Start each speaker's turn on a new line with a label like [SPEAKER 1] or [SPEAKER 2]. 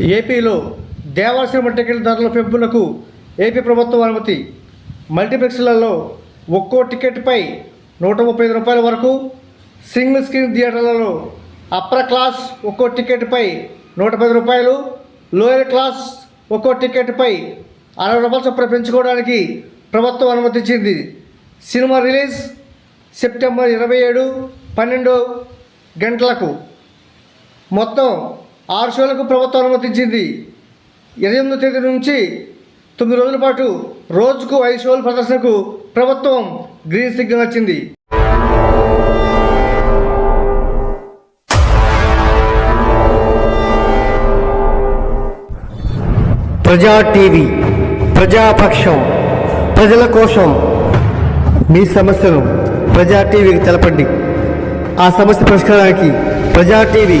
[SPEAKER 1] ఏపీలో దేవాలసిన టికెట్ ధరల పెంపులకు ఏపీ ప్రభుత్వం అనుమతి. మల్టీప్లెక్స్లలో ఒక్కో టికెట్పై నూట ముప్పై ఐదు రూపాయల వరకు సింగిల్ స్క్రీన్ థియేటర్లలో అప్పర్ క్లాస్ ఒక్కో టికెట్పై నూట పది రూపాయలు లోయర్ క్లాస్ ఒక్కో టికెట్పై అరవై రూపాయలు చొప్పున పెంచుకోవడానికి ప్రభుత్వం అనుమతించింది. సినిమా రిలీజ్ సెప్టెంబర్ ఇరవై ఏడు పన్నెండు గంటలకు. మొత్తం ఆరు షోలకు ప్రభుత్వం అనుమతించింది. ఇరవై ఎనిమిదో తేదీ నుంచి తొమ్మిది రోజుల పాటు రోజుకు ఐదు షోలు ప్రదర్శనకు ప్రభుత్వం గ్రీన్ సిగ్నల్ వచ్చింది. ప్రజా టీవీ ప్రజాపక్షం ప్రజల కోసం మీ సమస్యను ప్రజా టీవీకి తెలపండి. ఆ సమస్య పరిష్కారానికి ప్రజా టీవీ